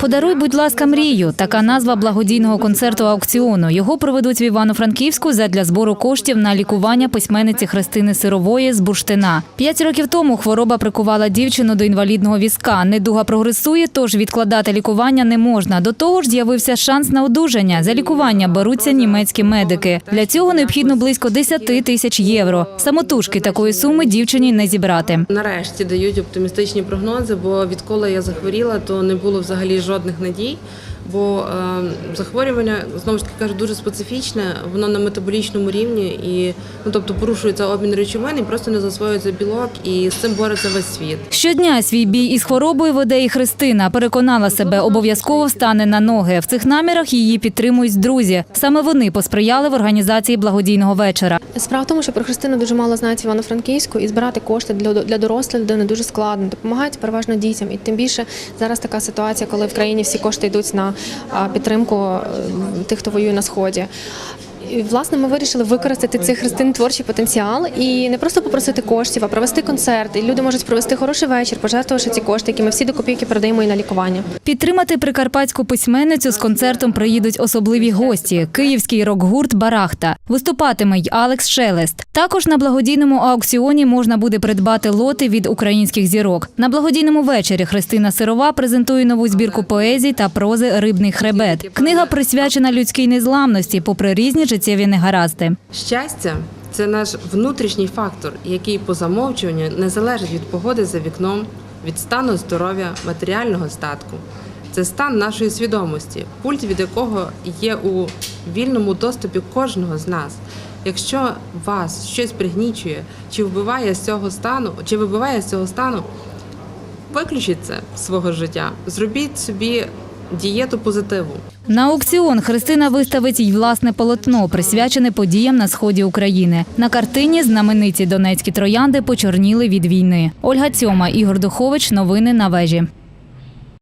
Подаруй, будь ласка, мрію. Така назва благодійного концерту аукціону. Його проведуть в Івано-Франківську задля збору коштів на лікування письменниці Христини Сирової з Бурштина. П'ять років тому хвороба прикувала дівчину до інвалідного візка. Недуга прогресує, тож відкладати лікування не можна. До того ж, з'явився шанс на одужання. За лікування беруться німецькі медики. Для цього необхідно близько 10 тисяч євро. Самотужки такої суми дівчині не зібрати. Нарешті дають оптимістичні прогнози, бо відколи я захворіла, то не було взагалі жодних надій. Бо е, захворювання знову ж таки кажу дуже специфічне, воно на метаболічному рівні, і ну тобто порушується обмін речовин і просто не засвоюється білок, і з цим бореться весь світ. Щодня свій бій із хворобою веде і Христина. Переконала себе, обов'язково встане на ноги. В цих намірах її підтримують друзі. Саме вони посприяли в організації благодійного вечора. Справа в тому, що про Христину дуже мало знають Івано-Франківську, і збирати кошти для, для дорослої людини дуже складно. Допомагають переважно дітям. І тим більше зараз така ситуація, коли в країні всі кошти йдуть на підтримку е, тих, хто воює на сході. Власне, ми вирішили використати цей христин творчий потенціал і не просто попросити коштів, а провести концерт. І люди можуть провести хороший вечір, пожертвувавши ці кошти, які ми всі до копійки передаємо і на лікування. Підтримати прикарпатську письменницю з концертом приїдуть особливі гості: київський рок-гурт Барахта. Виступатиме й Алекс Шелест. Також на благодійному аукціоні можна буде придбати лоти від українських зірок. На благодійному вечорі Христина Сирова презентує нову збірку поезій та прози Рибний хребет. Книга присвячена людській незламності, попри різні життєві негаразди. Щастя це наш внутрішній фактор, який по замовчуванню не залежить від погоди за вікном, від стану здоров'я, матеріального статку. Це стан нашої свідомості, пульт від якого є у вільному доступі кожного з нас. Якщо вас щось пригнічує, чи вбиває з цього стану, чи вибиває з цього стану, виключіть це свого життя, зробіть собі дієту позитиву. На аукціон Христина виставить й власне полотно, присвячене подіям на сході України. На картині знамениті донецькі троянди почорніли від війни. Ольга Цьома, Ігор Духович. Новини на вежі.